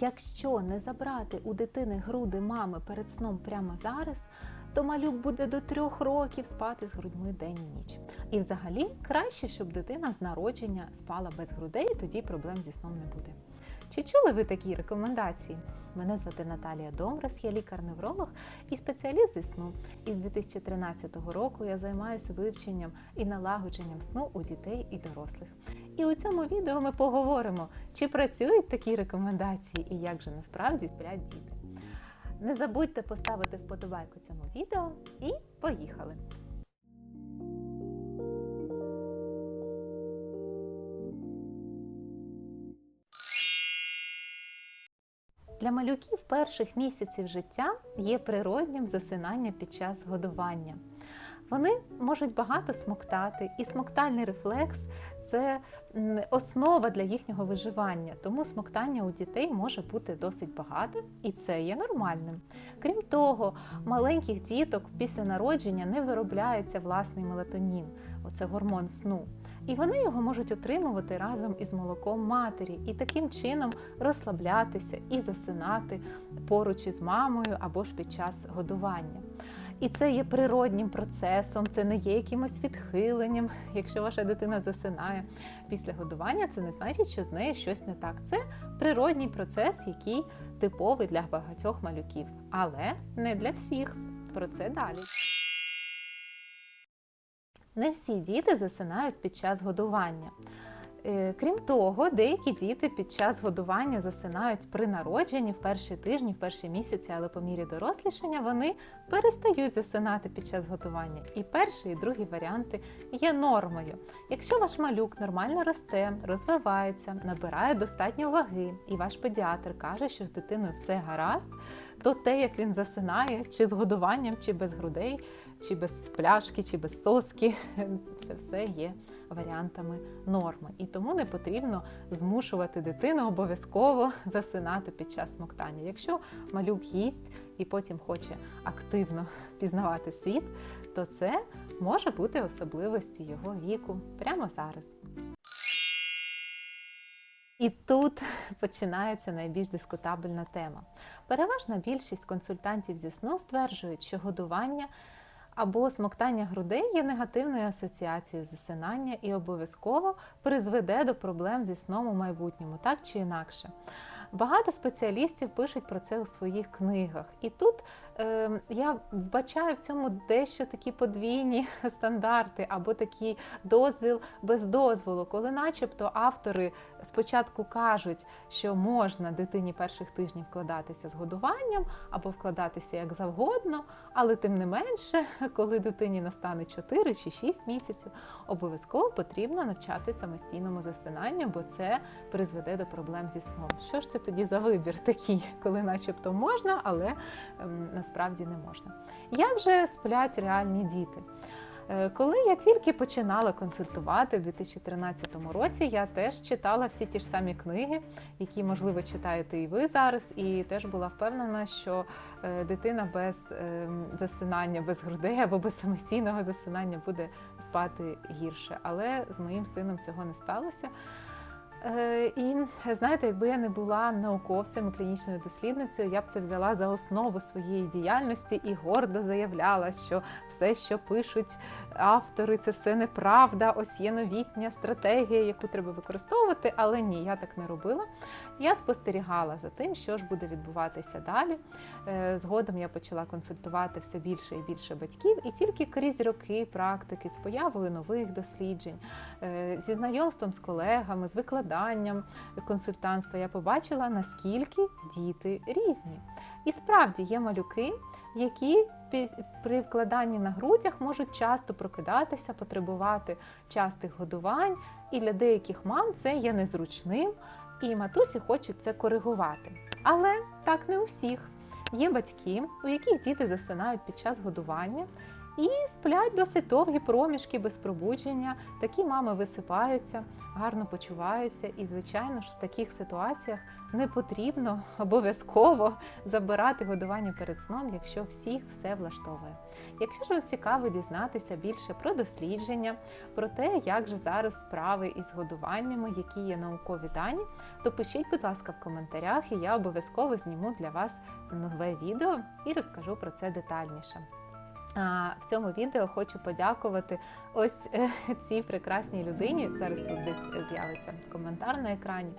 Якщо не забрати у дитини груди мами перед сном прямо зараз, то малюк буде до трьох років спати з грудьми день і ніч. І взагалі краще, щоб дитина з народження спала без грудей, тоді проблем зі сном не буде. Чи чули ви такі рекомендації? Мене звати Наталія Домрас, я лікар-невролог і спеціаліст зі сну. І з 2013 року я займаюся вивченням і налагодженням сну у дітей і дорослих. І у цьому відео ми поговоримо, чи працюють такі рекомендації і як же насправді сплять діти. Не забудьте поставити вподобайку цьому відео і поїхали! Для малюків перших місяців життя є природнім засинання під час годування. Вони можуть багато смоктати, і смоктальний рефлекс це основа для їхнього виживання, тому смоктання у дітей може бути досить багато, і це є нормальним. Крім того, маленьких діток після народження не виробляється власний мелатонін, оце гормон сну. І вони його можуть отримувати разом із молоком матері і таким чином розслаблятися і засинати поруч із мамою або ж під час годування. І це є природнім процесом, це не є якимось відхиленням. Якщо ваша дитина засинає після годування, це не значить, що з нею щось не так. Це природній процес, який типовий для багатьох малюків, але не для всіх. Про це далі. Не всі діти засинають під час годування. Е, Крім того, деякі діти під час годування засинають при народженні в перші тижні, в перші місяці, але по мірі дорослішання вони перестають засинати під час годування. І перший, і другий варіанти є нормою. Якщо ваш малюк нормально росте, розвивається, набирає достатньо ваги, і ваш педіатр каже, що з дитиною все гаразд, то те, як він засинає, чи з годуванням, чи без грудей, чи без пляшки, чи без соски, це все є варіантами норми. І тому не потрібно змушувати дитину обов'язково засинати під час смоктання. Якщо малюк їсть і потім хоче активно пізнавати світ, то це може бути особливості його віку прямо зараз. І тут починається найбільш дискутабельна тема. Переважна більшість консультантів зі сну стверджують, що годування або смоктання грудей є негативною асоціацією засинання і обов'язково призведе до проблем зі сном у майбутньому, так чи інакше. Багато спеціалістів пишуть про це у своїх книгах. І тут е, я вбачаю в цьому дещо такі подвійні стандарти або такий дозвіл без дозволу, коли, начебто, автори спочатку кажуть, що можна дитині перших тижнів вкладатися з годуванням або вкладатися як завгодно, але тим не менше, коли дитині настане 4 чи 6 місяців, обов'язково потрібно навчати самостійному засинанню, бо це призведе до проблем зі сном. Що ж це тоді за вибір такий, коли начебто можна, але ем, насправді не можна. Як же сплять реальні діти? Е, Коли я тільки починала консультувати в 2013 році, я теж читала всі ті ж самі книги, які, можливо, читаєте і ви зараз, і теж була впевнена, що е, дитина без е, засинання, без грудей або без самостійного засинання буде спати гірше. Але з моїм сином цього не сталося. Е, І знаєте, якби я не була науковцем і клінічною дослідницею, я б це взяла за основу своєї діяльності і гордо заявляла, що все, що пишуть автори, це все неправда. Ось є новітня стратегія, яку треба використовувати. Але ні, я так не робила. Я спостерігала за тим, що ж буде відбуватися далі. Е, Згодом я почала консультувати все більше і більше батьків, і тільки крізь роки практики з появою нових досліджень, е, зі знайомством з колегами, з викладанням консультантства, я побачила, наскільки діти різні. І справді є малюки, які при вкладанні на грудях можуть часто прокидатися, потребувати частих годувань, і для деяких мам це є незручним, і матусі хочуть це коригувати. Але так не у всіх. Є батьки, у яких діти засинають під час годування і сплять досить довгі проміжки без пробудження. Такі мами висипаються, гарно почуваються. І, звичайно ж, в таких ситуаціях не потрібно обов'язково забирати годування перед сном, якщо всіх все влаштовує. Якщо ж вам цікаво дізнатися більше про дослідження, про те, як же зараз справи із годуваннями, які є наукові дані, то пишіть, будь ласка, в коментарях, і я обов'язково зніму для вас нове відео і розкажу про це детальніше. В цьому відео хочу подякувати ось е, цій прекрасній людині. Зараз тут десь з'явиться коментар на екрані,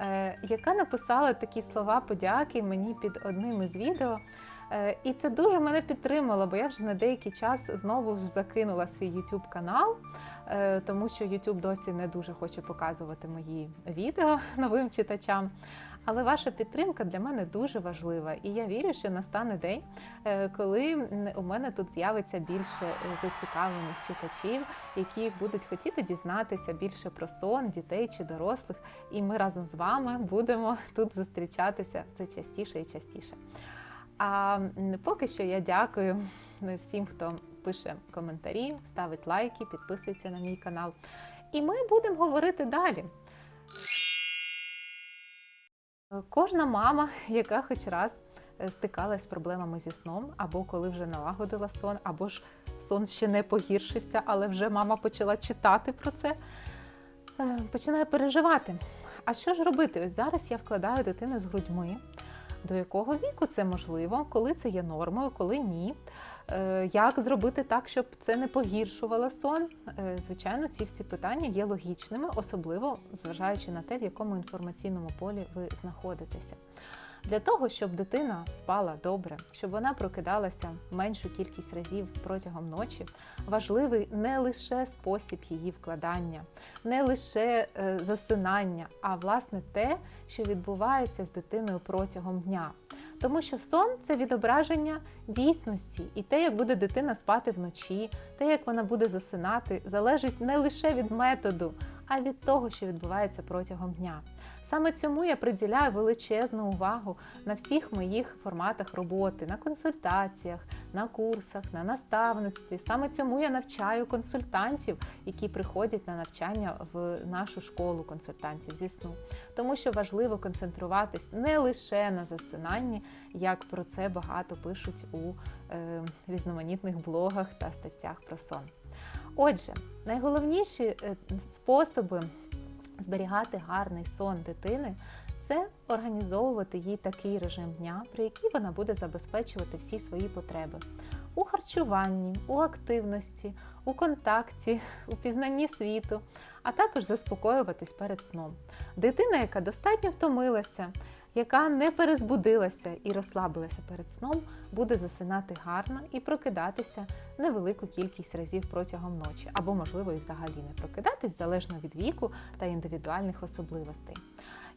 е, яка написала такі слова подяки мені під одним із відео. Е, І це дуже мене підтримало, бо я вже на деякий час знову ж закинула свій YouTube канал, тому що YouTube досі не дуже хоче показувати мої відео новим читачам. Але ваша підтримка для мене дуже важлива, і я вірю, що настане день, е, коли у мене тут з'явиться більше е, зацікавлених читачів, які будуть хотіти дізнатися більше про сон дітей чи дорослих. І ми разом з вами будемо тут зустрічатися все частіше і частіше. А поки що я дякую всім, хто пише коментарі, ставить лайки, підписується на мій канал. І ми будемо говорити далі. Кожна мама, яка хоч раз е, стикалась з проблемами зі сном, або коли вже налагодила сон, або ж сон ще не погіршився, але вже мама почала читати про це, е, починає переживати. А що ж робити? Ось зараз я вкладаю дитину з грудьми. До якого віку це можливо, коли це є нормою, коли ні. Е, Як зробити так, щоб це не погіршувало сон? Е, Звичайно, ці всі питання є логічними, особливо зважаючи на те, в якому інформаційному полі ви знаходитеся. Для того, щоб дитина спала добре, щоб вона прокидалася меншу кількість разів протягом ночі, важливий не лише спосіб її вкладання, не лише е, засинання, а власне те, що відбувається з дитиною протягом дня. Тому що сон це відображення дійсності, і те, як буде дитина спати вночі, те, як вона буде засинати, залежить не лише від методу, а від того, що відбувається протягом дня. Саме цьому я приділяю величезну увагу на всіх моїх форматах роботи, на консультаціях, на курсах, на наставництві. Саме цьому я навчаю консультантів, які приходять на навчання в нашу школу консультантів зі сну. Тому що важливо концентруватись не лише на засинанні, як про це багато пишуть у е, різноманітних блогах та статтях про сон. Отже, найголовніші е, способи зберігати гарний сон дитини це організовувати їй такий режим дня, при якій вона буде забезпечувати всі свої потреби у харчуванні, у активності, у контакті, у пізнанні світу, а також заспокоюватись перед сном. Дитина, яка достатньо втомилася, яка не перезбудилася і розслабилася перед сном, буде засинати гарно і прокидатися невелику кількість разів протягом ночі, або, можливо, і взагалі не прокидатись залежно від віку та індивідуальних особливостей.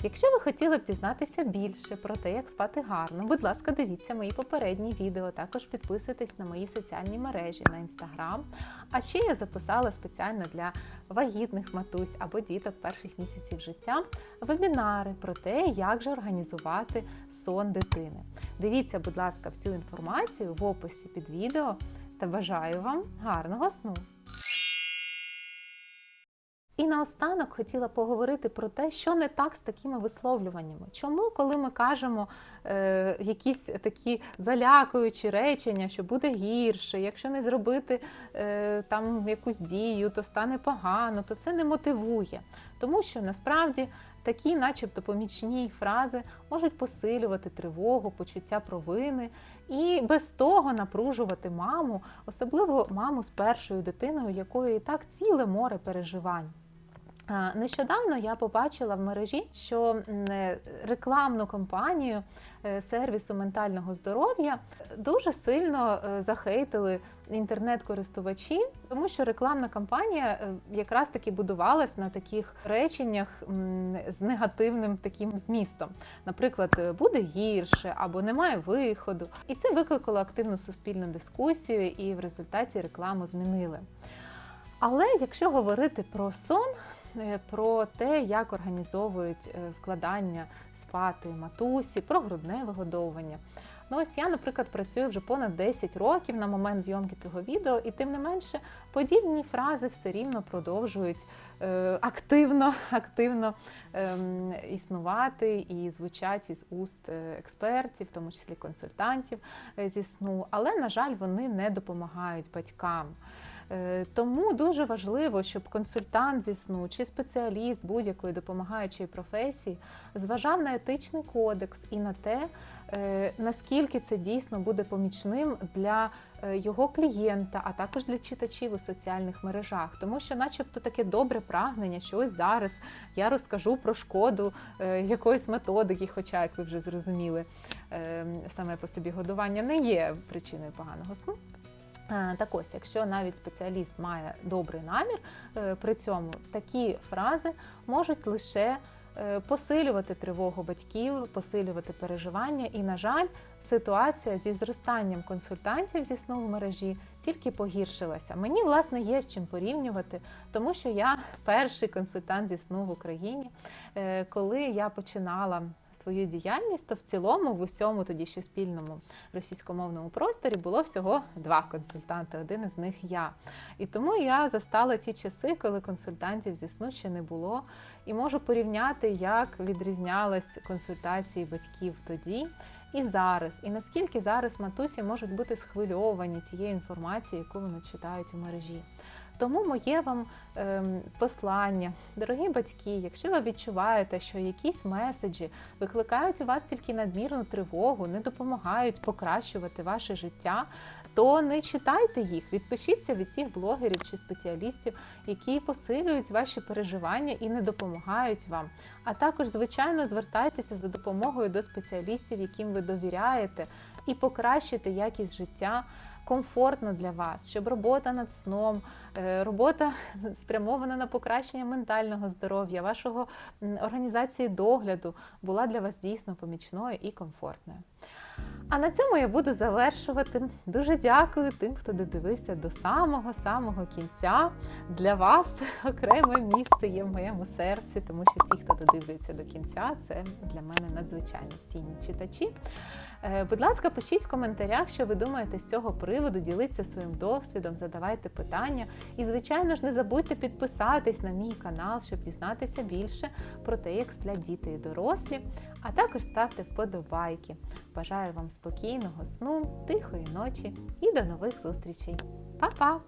Якщо ви хотіли б дізнатися більше про те, як спати гарно, будь ласка, дивіться мої попередні відео. Також підписуйтесь на мої соціальні мережі на інстаграм. А ще я записала спеціально для вагітних матусь або діток перших місяців життя вебінари про те, як же організувати сон дитини. Дивіться, будь ласка, всю інформацію в описі під відео та бажаю вам гарного сну! І наостанок хотіла поговорити про те, що не так з такими висловлюваннями. Чому, коли ми кажемо е, якісь такі залякуючі речення, що буде гірше, якщо не зробити е, там якусь дію, то стане погано, то це не мотивує. Тому що насправді такі, начебто, помічні фрази можуть посилювати тривогу, почуття провини і без того напружувати маму, особливо маму з першою дитиною, якої і так ціле море переживань. Нещодавно я побачила в мережі, що е, рекламну кампанію е, сервісу ментального здоров'я дуже сильно е, захейтили інтернет-користувачі, тому що рекламна кампанія якраз таки будувалась на таких реченнях з негативним таким змістом. Наприклад, буде гірше або немає виходу. І це викликало активну суспільну дискусію, і в результаті рекламу змінили. Але якщо говорити про сон, про те, як організовують е, вкладання спати матусі, про грудне вигодовування, Ну ось я, наприклад, працюю вже понад 10 років на момент зйомки цього відео, і тим не менше подібні фрази все рівно продовжують е, активно, активно ем, існувати і звучать із уст е, експертів, в тому числі консультантів е, зі сну, але на жаль, вони не допомагають батькам. Тому дуже важливо, щоб консультант зі сну чи спеціаліст будь-якої допомагаючої професії зважав на етичний кодекс і на те, наскільки це дійсно буде помічним для його клієнта, а також для читачів соціальних мережах, тому що, начебто, таке добре прагнення, що ось зараз я розкажу про шкоду е, якоїсь методики, хоча, як ви вже зрозуміли, е, саме по собі годування не є причиною поганого сну. Е, Так ось, якщо навіть спеціаліст має добрий намір, при цьому такі фрази можуть лише посилювати тривогу батьків, посилювати переживання. І, на жаль, ситуація зі зростанням консультантів зі сну в мережі тільки погіршилася. Мені, власне, є з чим порівнювати, тому що я перший консультант зі сну в Україні. Е, Коли я починала свою діяльність, то в цілому в усьому тоді ще спільному російськомовному просторі було всього два консультанти. Один із них я. І тому я застала ті часи, коли консультантів зі сну ще не було, і можу порівняти, як відрізнялись консультації батьків тоді. І зараз, і наскільки зараз матусі можуть бути схвильовані цією інформацією, яку вони читають у мережі. Тому моє вам ем, послання, дорогі батьки, якщо ви відчуваєте, що якісь меседжі викликають у вас тільки надмірну тривогу, не допомагають покращувати ваше життя, то не читайте їх, відпишіться від тих блогерів чи спеціалістів, які посилюють ваші переживання і не допомагають вам. А також, звичайно, звертайтеся за допомогою до спеціалістів, яким ви довіряєте, і покращити якість життя комфортно для вас, щоб робота над сном, е, робота спрямована на покращення ментального здоров'я, вашого організації догляду була для вас дійсно помічною і комфортною. А на цьому я буду завершувати. Дуже дякую тим, хто додивився до самого-самого кінця. Для вас окреме місце є в моєму серці, тому що ті, хто додивляється до кінця, це для мене надзвичайно цінні читачі. Е, Будь ласка, пишіть в коментарях, що ви думаєте з цього приводу, діліться своїм досвідом, задавайте питання. І, звичайно ж, не забудьте підписатись на мій канал, щоб дізнатися більше про те, як сплять діти і дорослі. А також ставте вподобайки. Бажаю вам спокійного сну, тихої ночі і до нових зустрічей. Па-па!